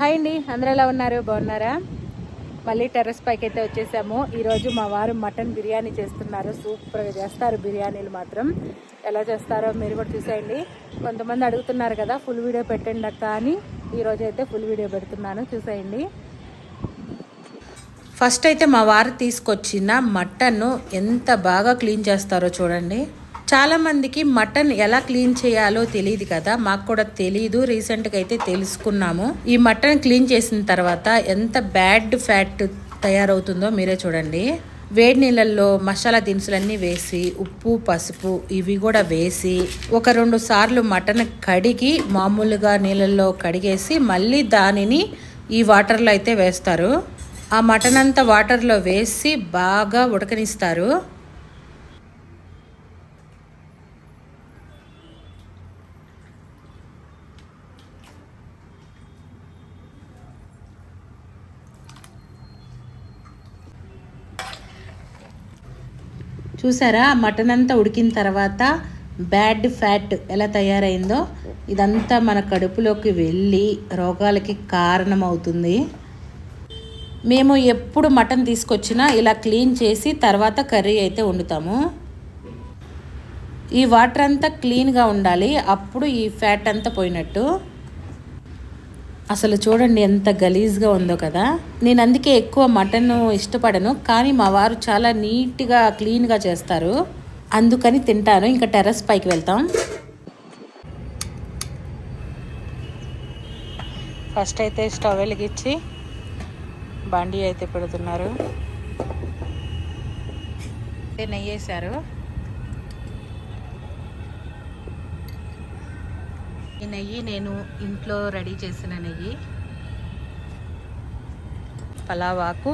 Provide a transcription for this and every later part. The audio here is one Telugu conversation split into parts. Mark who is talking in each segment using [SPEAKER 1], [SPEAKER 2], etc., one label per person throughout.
[SPEAKER 1] హాయ్ అండి అందరూ ఎలా ఉన్నారు? బాగున్నారా? మళ్ళీ టెర్రస్ పైకి అయితే వచ్చేసాము. ఈరోజు మా వారు మటన్ బిర్యానీ చేస్తున్నారు. సూపర్గా చేస్తారు బిర్యానీలు మాత్రం. ఎలా చేస్తారో మీరు కూడా చూసేయండి. కొంతమంది అడుగుతున్నారు కదా ఫుల్ వీడియో పెట్టండి అక్క అని. ఈరోజు అయితే ఫుల్ వీడియో పెడుతున్నాను. చూసేయండి. ఫస్ట్ అయితే మా వారు తీసుకొచ్చిన మటన్ ఎంత బాగా క్లీన్ చేస్తారో చూడండి. చాలామందికి మటన్ ఎలా క్లీన్ చేయాలో తెలియదు కదా. మాకు కూడా తెలియదు రీసెంట్గా అయితే తెలుసుకున్నాము. ఈ మటన్ క్లీన్ చేసిన తర్వాత ఎంత బ్యాడ్ ఫ్యాట్ తయారవుతుందో మీరే చూడండి. వేడి నీళ్ళల్లో మసాలా దినుసులన్నీ వేసి ఉప్పు పసుపు ఇవి కూడా వేసి ఒక రెండు సార్లు మటన్ కడిగి మామూలుగా నీళ్ళల్లో కడిగేసి మళ్ళీ దానిని ఈ వాటర్లో అయితే వేస్తారు. ఆ మటన్ అంతా వాటర్లో వేసి బాగా ఉడకనిస్తారు. చూసారా? మటన్ అంతా ఉడికిన తర్వాత బ్యాడ్ ఫ్యాట్ ఎలా తయారైందో ఇదంతా మన కడుపులోకి వెళ్ళి రోగాలకి కారణమవుతుంది. మేము ఎప్పుడు మటన్ తీసుకొచ్చినా ఇలా క్లీన్ చేసి తర్వాత కర్రీ అయితే వండుతాము. ఈ వాటర్ అంతా క్లీన్గా ఉండాలి. అప్పుడు ఈ ఫ్యాట్ అంతా పోయినట్టు. అసలు చూడండి ఎంత గలీజ్గా ఉందో కదా. నేను అందుకే ఎక్కువ మటన్ ఇష్టపడను కానీ మా వారు చాలా నీట్గా క్లీన్గా చేస్తారు. అందుకని తింటాను. ఇంకా టెర్రస్ పైకి వెళ్తాం. ఫస్ట్ అయితే స్టవ్ వెలిగించి బండి అయితే పెడుతున్నారు. నెయ్యి వేసారు ఈ నెయ్యి నేను ఇంట్లో రెడీ చేసిన నెయ్యి. పలావాకు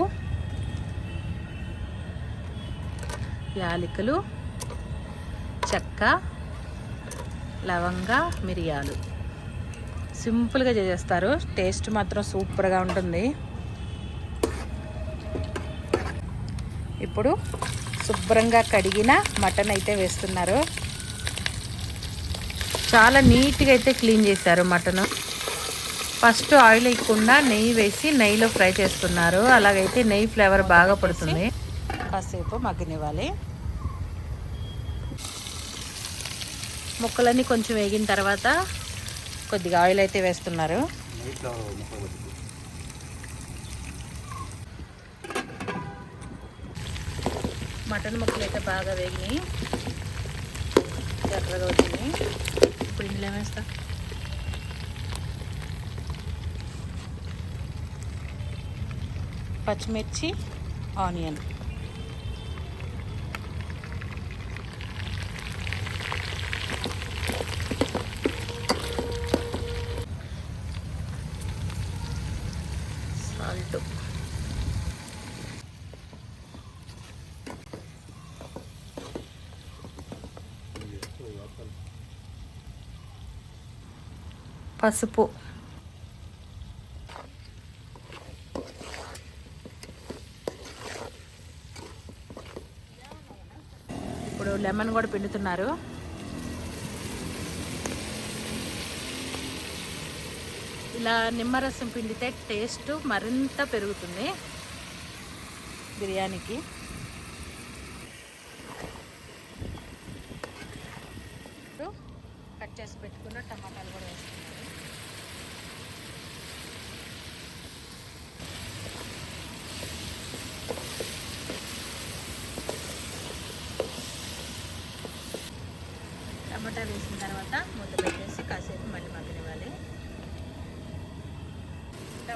[SPEAKER 1] యాలకులు చెక్క లవంగ మిరియాలు. సింపుల్గా చేసేస్తారు. టేస్ట్ మాత్రం సూపర్గా ఉంటుంది. ఇప్పుడు శుభ్రంగా కడిగిన మటన్ అయితే వేస్తున్నారు. చాలా నీట్గా అయితే క్లీన్ చేశారు మటన్. ఫస్ట్ ఆయిల్ వేయకుండా నెయ్యి వేసి నెయ్యిలో ఫ్రై చేస్తున్నారు అలాగైతే నెయ్యి ఫ్లేవర్ బాగా పడుతుంది. కాసేపు మగ్గనివ్వాలి. ముక్కలన్నీ కొంచెం వేగిన తర్వాత కొద్దిగా ఆయిల్ అయితే వేస్తున్నారు. మటన్ ముక్కలు అయితే బాగా వేగినాయి. ఎర్రగా వచ్చినాయి. ఇప్పుడు ఇందులో ఏమేస్తా పచ్చిమిర్చి ఆనియన్ సాల్ట్ పసుపు. ఇప్పుడు లెమన్ కూడా పిండుతున్నారు. ఇలా నిమ్మరసం పిండితే టేస్ట్ మరింత పెరుగుతుంది బిర్యానీకి. ఇప్పుడు కట్ చేసి పెట్టుకున్న టమాటాలు కూడా వేస్తున్నారు టమాటా వేసిన తర్వాత మూత పెట్టేసి కాసేపు మళ్ళీ మగ్గనివ్వాలి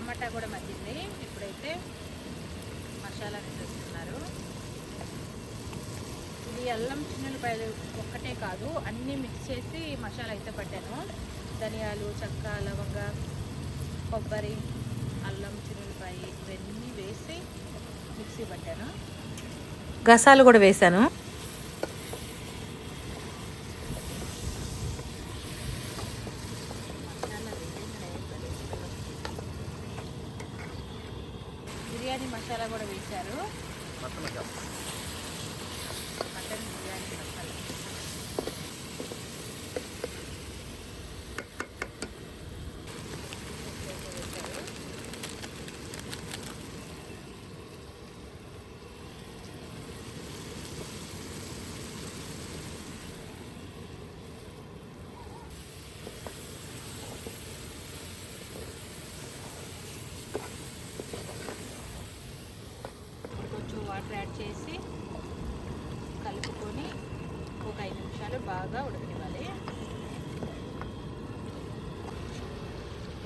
[SPEAKER 1] టమాటా కూడా మగ్గింది. ఇప్పుడైతే మసాలా వేసేస్తున్నారు. ఇది అల్లం చిన్నులపాయలు ఒక్కటే కాదు అన్నీ మిక్స్ చేసి మసాలా అయితే పట్టాను. ధనియాలు చెక్క లవంగ కొబ్బరి అల్లం చిన్నులపాయ ఇవన్నీ వేసి మిక్సీ పట్టాను. గసాలు కూడా వేశాను బిర్యానీ మసాలా కూడా వేశారు మటన్ బిర్యానీ మసాలా వేశారు చేసి కలుపుకొని ఒక ఐదు నిమిషాలు బాగా ఉడకనివ్వాలి.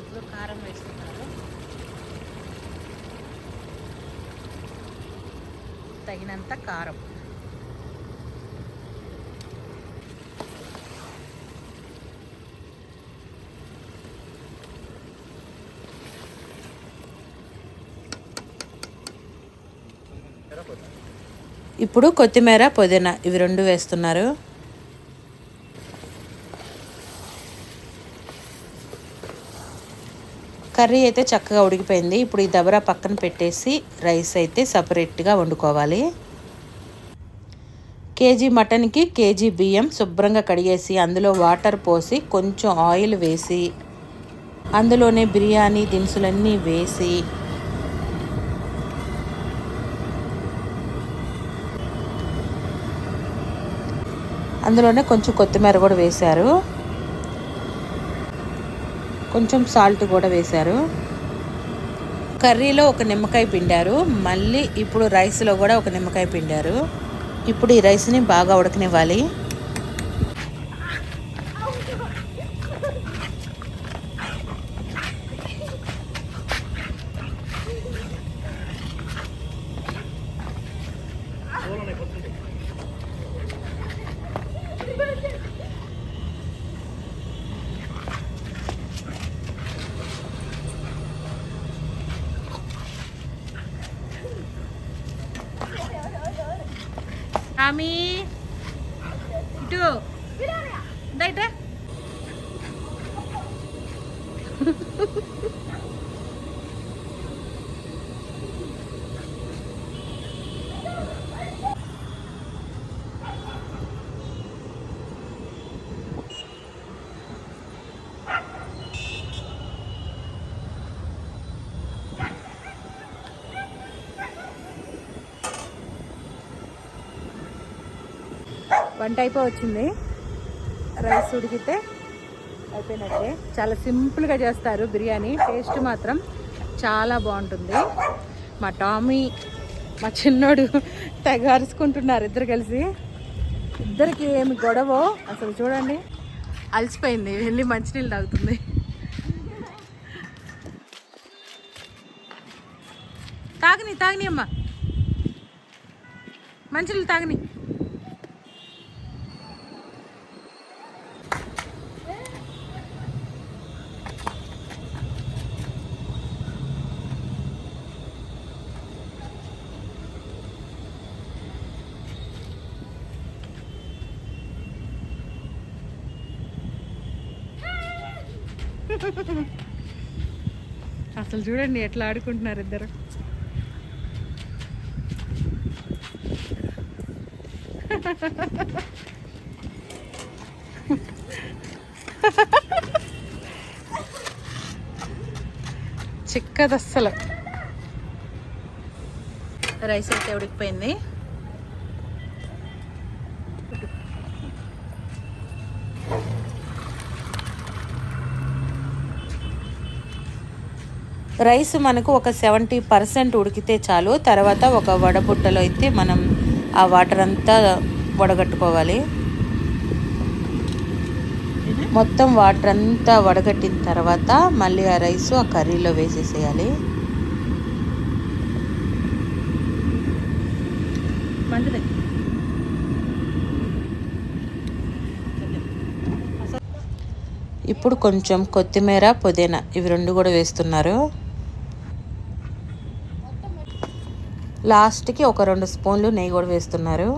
[SPEAKER 1] ఇప్పుడు కారం వేస్తున్నారు తగినంత కారం. ఇప్పుడు కొత్తిమీర పుదీనా ఇవి రెండు వేస్తున్నారు. కర్రీ అయితే చక్కగా ఉడికిపోయింది. ఇప్పుడు ఈ దబరా పక్కన పెట్టేసి రైస్ అయితే సపరేట్గా వండుకోవాలి. కేజీ మటన్కి కేజీ బియ్యం శుభ్రంగా కడిగేసి అందులో వాటర్ పోసి కొంచెం ఆయిల్ వేసి అందులోనే బిర్యానీ దినుసులన్నీ వేసి అందులోనే కొంచెం కొత్తిమీర కూడా వేశారు. కొంచెం సాల్ట్ కూడా వేశారు. కర్రీలో ఒక నిమ్మకాయ పిండారు. మళ్ళీ ఇప్పుడు రైస్లో కూడా ఒక నిమ్మకాయ పిండారు. ఇప్పుడు ఈ రైస్ని బాగా ఉడకనివ్వాలి. kami వంట అయిపోవచ్చింది రైస్ ఉడికితే అయిపోయినట్టే. చాలా సింపుల్గా చేస్తారు బిర్యానీ. టేస్ట్ మాత్రం చాలా బాగుంటుంది. మా టామీ మా చిన్నోడు తెగ అరుచుకుంటున్నారు ఇద్దరు కలిసి. ఇద్దరికి ఏమి గొడవ అసలు చూడండి. అలసిపోయింది. వెళ్ళి మంచినీళ్ళు తాగుతుంది. తాగని తాగని అమ్మ. మంచినీళ్ళు తాగని. అసలు చూడండి ఎట్లా ఆడుకుంటున్నారు ఇద్దరు. చిక్కదస్సలు. రైస్ అయితే ఉడికిపోయింది. రైస్ మనకు ఒక సెవెంటీ పర్సెంట్ ఉడికితే చాలు. తర్వాత ఒక వడబుట్టలో అయితే మనం ఆ వాటర్ అంతా వడగట్టుకోవాలి. మొత్తం వాటర్ అంతా వడగట్టిన తర్వాత మళ్ళీ ఆ రైస్ ఆ కర్రీలో వేసేసేయాలి. ఇప్పుడు కొంచెం కొత్తిమీర పుదీనా ఇవి రెండు కూడా వేస్తున్నారు. లాస్ట్కి ఒక రెండు స్పూన్లు నెయ్యి కూడా వేస్తున్నారు.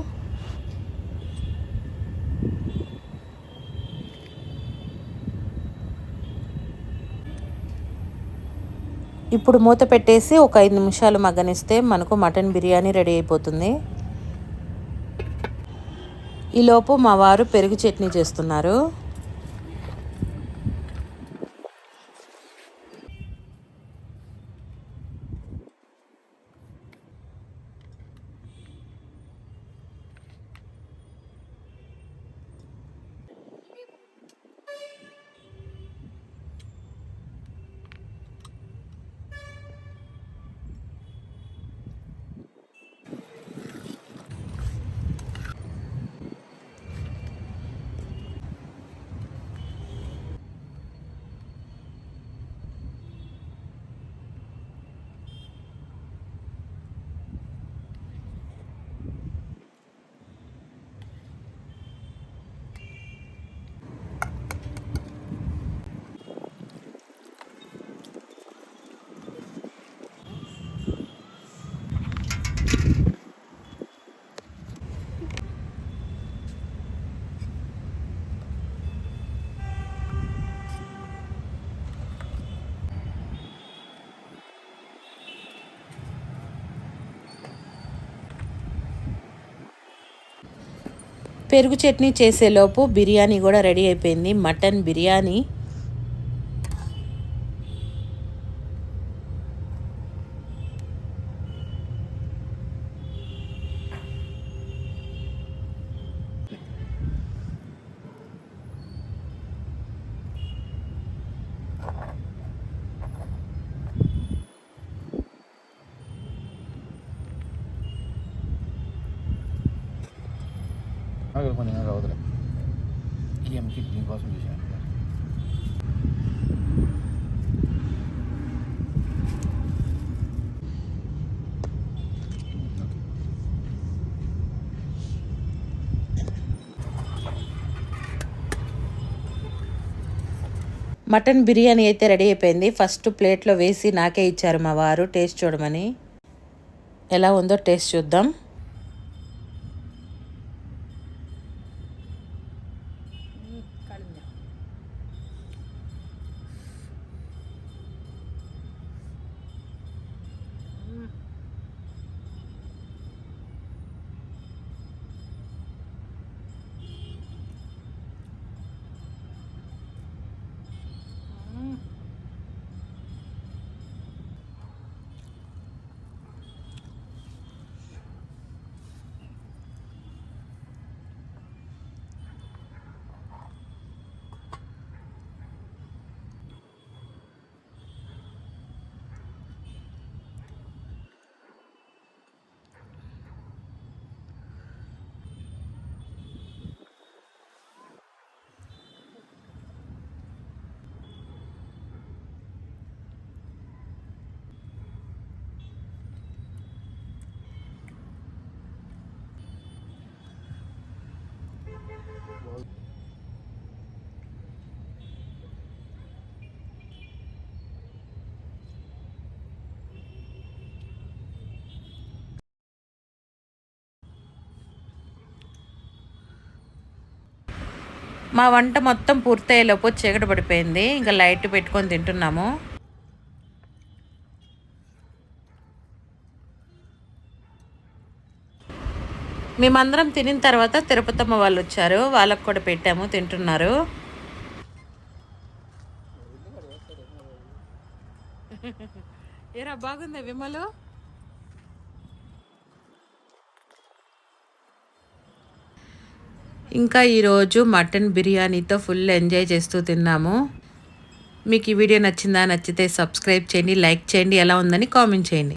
[SPEAKER 1] ఇప్పుడు మూత పెట్టేసి ఒక ఐదు నిమిషాలు మగ్గనిస్తే మనకు మటన్ బిర్యానీ రెడీ అయిపోతుంది. ఈలోపు మా వారు పెరుగు చట్నీ చేస్తున్నారు. పెరుగు చట్నీ చేసేలోపు బిర్యానీ కూడా రెడీ అయిపోయింది. మటన్ బిర్యానీ
[SPEAKER 2] పని కొన్ని ఈ ఎంకి దీనికోసం చూసాను
[SPEAKER 1] మటన్ బిర్యానీ అయితే రెడీ అయిపోయింది. ఫస్ట్ ప్లేట్లో వేసి నాకే ఇచ్చారు మా వారు. టేస్ట్ చూడమని. ఎలా ఉందో టేస్ట్ చూద్దాం. మా వంట మొత్తం పూర్తయ్యేలోపు చీకటి పడిపోయింది. ఇంకా లైట్ పెట్టుకొని తింటున్నాము. మేమందరం తినిన తర్వాత తిరుపతమ్మ వాళ్ళు వచ్చారు. వాళ్ళకు కూడా పెట్టాము తింటున్నారు. ఏరా బాగుంది విమలు? ఇంకా ఈరోజు మటన్ బిర్యానీతో ఫుల్ ఎంజాయ్ చేస్తూ తిన్నాము. మీకు ఈ వీడియో నచ్చిందా? నచ్చితే సబ్స్క్రైబ్ చేయండి లైక్ చేయండి. ఎలా ఉందని కామెంట్ చేయండి.